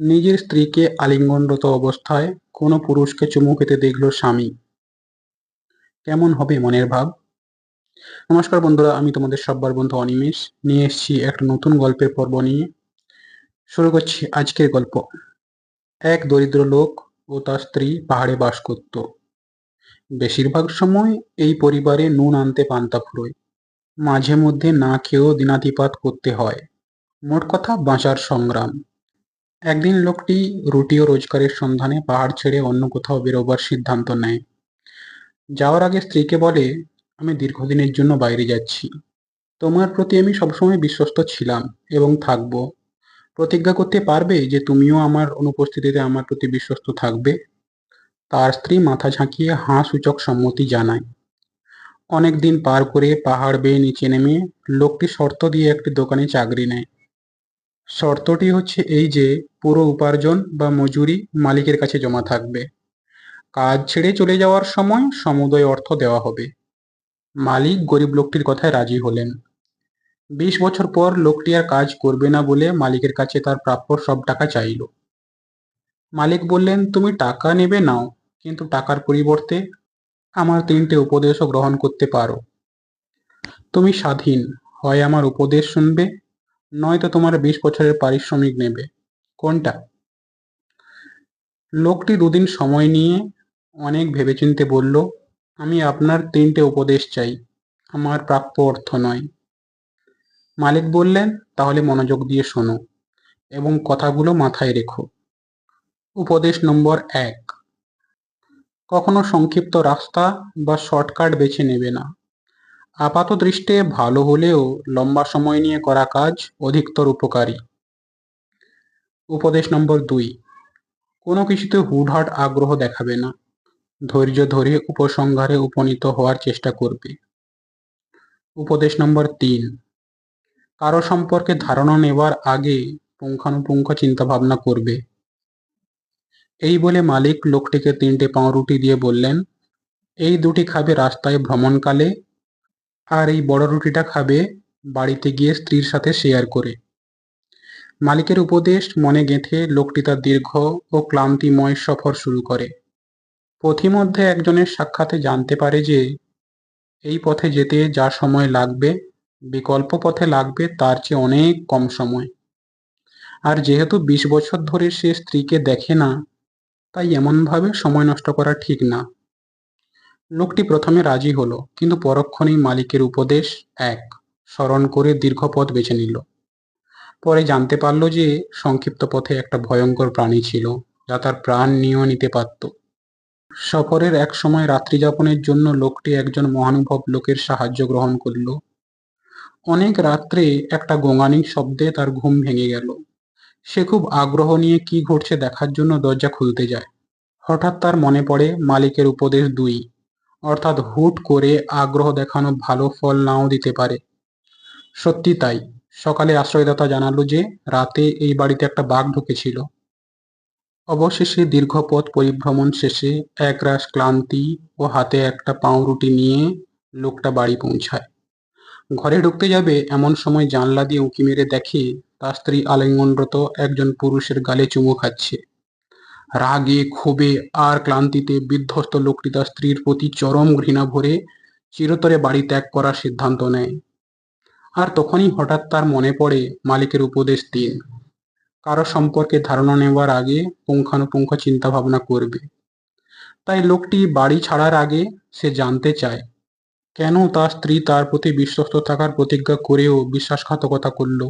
নিজের স্ত্রীকে আলিঙ্গনরত অবস্থায় কোনো পুরুষকে চুমু খেতে দেখল স্বামী। কেমন হবে মনের ভাব? নমস্কার বন্ধুরা, আমি তোমাদের সব্বার বন্ধু অনিমেষ। নিয়ে এসেছি একটা নতুন গল্পের পর্ব নিয়ে। শুরু করছি আজকের গল্প। এক দরিদ্র লোক ও তার স্ত্রী পাহাড়ে বাস করত। বেশিরভাগ সময় এই পরিবারে নুন আনতে পান্তা ফুরোয়। মাঝে মধ্যে না খেয়েও দিনাতিপাত করতে হয়। মোট কথা বাঁচার সংগ্রাম। একদিন লোকটি রুটি ও রোজগারের সন্ধানে পাহাড় ছেড়ে অন্য কোথাও বেরোবার সিদ্ধান্ত নেয়। যাওয়ার আগে স্ত্রীকে বলে, আমি দীর্ঘদিনের জন্য বাইরে যাচ্ছি। তোমার প্রতি আমি সবসময় বিশ্বস্ত ছিলাম এবং থাকব। প্রতিজ্ঞা করতে পারবে যে তুমিও আমার অনুপস্থিতিতে আমার প্রতি বিশ্বস্ত থাকবে? তার স্ত্রী মাথা ঝাঁকিয়ে হাঁ সূচক সম্মতি জানায়। অনেক দিন পার করে পাহাড় বেয়ে নিচে নেমে লোকটি শর্ত দিয়ে একটি দোকানে চাকরি নেয়। শর্তটি হচ্ছে এই যে পুরো উপার্জন বা মজুরি মালিকের কাছে জমা থাকবে। কাজ ছেড়ে চলে যাওয়ার সময় সমুদয় অর্থ দেওয়া হবে। মালিক গরিব লোকটির কথায় রাজি হলেন। বিশ বছর পর লোকটি আর কাজ করবে না বলে মালিকের কাছে তার প্রাপ্য সব টাকা চাইল। মালিক বললেন, তুমি টাকা নেবে নাও, কিন্তু টাকার পরিবর্তে আমার তিনটে উপদেশও গ্রহণ করতে পারো। তুমি স্বাধীন, হয় আমার উপদেশ শুনবে? নয়তো তোমার বিশ বছরের পারিশ্রমিক নেবে। কোনটা? লোকটি দুদিন সময় নিয়ে অনেক ভেবেচিন্তে বলল, আমি আপনার তিনটে উপদেশ চাই। আমার প্রাপ্য অর্থ নয়। মালিক বললেন, তাহলে মনোযোগ দিয়ে শোনো এবং কথাগুলো মাথায় রেখো। উপদেশ নম্বর এক। কখনো সংক্ষিপ্ত রাস্তা বা শর্টকাট বেছে নেবে না। আপাত দৃষ্টে ভালো হলেও লম্বা সময় নিয়ে করা কাজ অধিকতর উপকারী। উপদেশ নম্বর দুই, কোনো কিছুতে হুটহাট আগ্রহ দেখাবে না। ধৈর্য ধরে উপসংহারে উপনীত হওয়ার চেষ্টা করবে। উপদেশ নম্বর তিন, কারও সম্পর্কে ধারণা নেওয়ার আগে পুঙ্খানুপুঙ্খ চিন্তাভাবনা করবে। এই বলে মালিক লোকটিকে তিনটে পাউরুটি দিয়ে বললেন, এই দুটি খাবে রাস্তায় ভ্রমণকালে আর এই বড় রুটিটা খাবে বাড়িতে গিয়ে স্ত্রীর সাথে শেয়ার করে। মালিকের উপদেশ মনে গেঁথে লোকটি তার দীর্ঘ ও ক্লান্তিময় সফর শুরু করে। পথিমধ্যে একজনের সাক্ষাতে জানতে পারে যে, এই পথে যেতে যা সময় লাগবে, বিকল্প পথে লাগবে তার চেয়ে অনেক কম সময়। আর যেহেতু বিশ বছর ধরে সে স্ত্রীকে দেখে না, তাই এমনভাবে সময় নষ্ট করা ঠিক না। লোকটি প্রথমে রাজি হলো, কিন্তু পরক্ষণেই মালিকের উপদেশ এক, স্মরণ করে দীর্ঘ পথ বেছে নিল। পরে জানতে পারল যে সংক্ষিপ্ত পথে একটা ভয়ঙ্কর প্রাণী ছিল, যা তার প্রাণ নিয়েও নিতে পারত। সফরের এক সময় রাত্রিযাপনের জন্য লোকটি একজন মহানুভব লোকের সাহায্য গ্রহণ করল। অনেক রাত্রে একটা গোঙানির শব্দে তার ঘুম ভেঙে গেল। সে খুব আগ্রহ নিয়ে কি ঘটছে দেখার জন্য দরজা খুলতে যায়। হঠাৎ তার মনে পড়ে, মালিকের উপদেশ দুই অর্থাৎ হুট করে আগ্রহ দেখানো ভালো ফল নাও দিতে পারে। সত্যি তাই। সকালে আশ্রয়দাতা জানালো যে, রাতে এই বাড়িতে একটা বাঘ ঢুকেছিল। অবশেষে দীর্ঘ পথ পরিভ্রমণ শেষে একরাশ ক্লান্তি ও হাতে একটা পাউরুটি নিয়ে লোকটা বাড়ি পৌঁছায়। ঘরে ঢুকতে যাবে এমন সময় জানলা দিয়ে উঁকি মেরে দেখে তার স্ত্রী আলিঙ্গনরত একজন পুরুষের গালে চুমু খাচ্ছে। রাগে, ক্ষোভে আর ক্লান্তিতে বিধ্বস্ত লোকটি তার স্ত্রীর প্রতি চরম ঘৃণা ভরে চিরতরে বাড়ি ত্যাগ করার সিদ্ধান্ত নেয়। আর তখনই হঠাৎ তার মনে পড়ে মালিকের উপদেশ দিন। কারও সম্পর্কে ধারণা নেওয়ার আগে পুঙ্খানুপুঙ্খ চিন্তা ভাবনা করবে। তাই লোকটি বাড়ি ছাড়ার আগে সে জানতে চায়, কেন তার স্ত্রী তার প্রতি বিশ্বস্ত থাকার প্রতিজ্ঞা করেও বিশ্বাসঘাতকতা করল।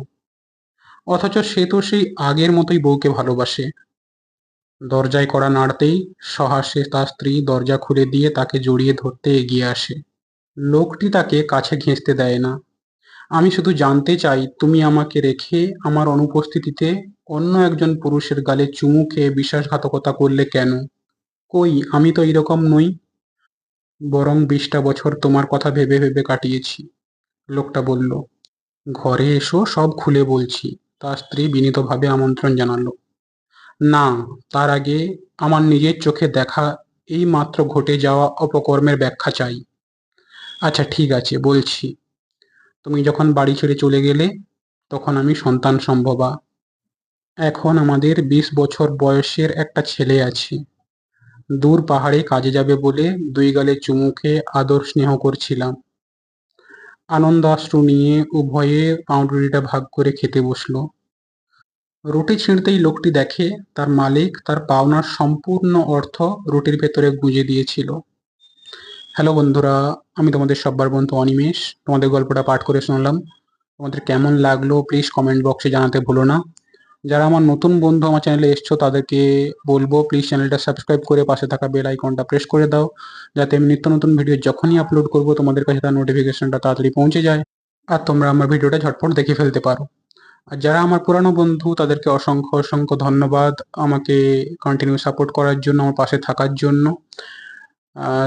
অথচ সে তো সেই আগের মতোই বউকে ভালোবাসে। দরজায় করা নাড়তেই সহাস্যে তার স্ত্রী দরজা খুলে দিয়ে তাকে জড়িয়ে ধরতে এগিয়ে আসে। লোকটি তাকে কাছে ঘেঁষতে দেয় না। আমি শুধু জানতে চাই, তুমি আমাকে রেখে আমার অনুপস্থিতিতে অন্য একজন পুরুষের গালে চুমু খেয়ে বিশ্বাসঘাতকতা করলে কেন? কই, আমি তো এরকম নই। বরং বিশটা বছর তোমার কথা ভেবে ভেবে কাটিয়েছি। লোকটা বলল। ঘরে এসো, সব খুলে বলছি। তার স্ত্রী বিনীতভাবে আমন্ত্রণ জানালো। না, তার আগে আমার নিজের চোখে দেখা এই মাত্র ঘটে যাওয়া অপকর্মের ব্যাখ্যা চাই। আচ্ছা ঠিক আছে, বলছি। তুমি যখন বাড়ি ছেড়ে চলে গেলে, তখন আমি সন্তান সম্ভবা। এখন আমাদের বিশ বছর বয়সের একটা ছেলে আছে। দূর পাহাড়ে কাজে যাবে বলে দুই গালে চুমু খেয়ে আদর স্নেহ করছিলাম। আনন্দাশ্রু নিয়ে উভয়ে পাউরুটিটা ভাগ করে খেতে বসল। রুটি ছিঁড়তেই লোকটি দেখে, তার মালিক তার পাওনার সম্পূর্ণ অর্থ রুটির ভেতরে গুঁজে দিয়েছিল। হ্যালো বন্ধুরা, আমি তোমাদের সব্বার বন্ধু অনিমেষ। তোমাদের গল্পটা পাঠ করে শুনলাম। তোমাদের কেমন লাগল প্লিজ কমেন্ট বক্সে জানাতে ভুলো না। যারা আমার নতুন বন্ধু আমার চ্যানেলে এসছো, তাদেরকে বলব প্লিজ চ্যানেলটা সাবস্ক্রাইব করে পাশে থাকা বেল আইকনটা প্রেস করে দাও। যাতে আমি নিত্য নতুন ভিডিও যখনই আপলোড করব, তোমাদের কাছে তার নোটিফিকেশনটা তাড়াতাড়ি পৌঁছে যায়। আর তোমরা আমার ভিডিওটা ঝটপট দেখে ফেলতে পারো। আর যারা আমার পুরানো বন্ধু, তাদেরকে অসংখ্য অসংখ্য ধন্যবাদ আমাকে কন্টিনিউ সাপোর্ট করার জন্য, আমার পাশে থাকার জন্য।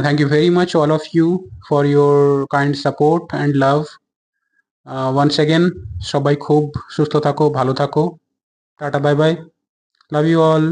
Thank you very much all of you for your kind support and love once again সবাই খুব সুস্থ থাকো, ভালো থাকো। Tata bye bye love you all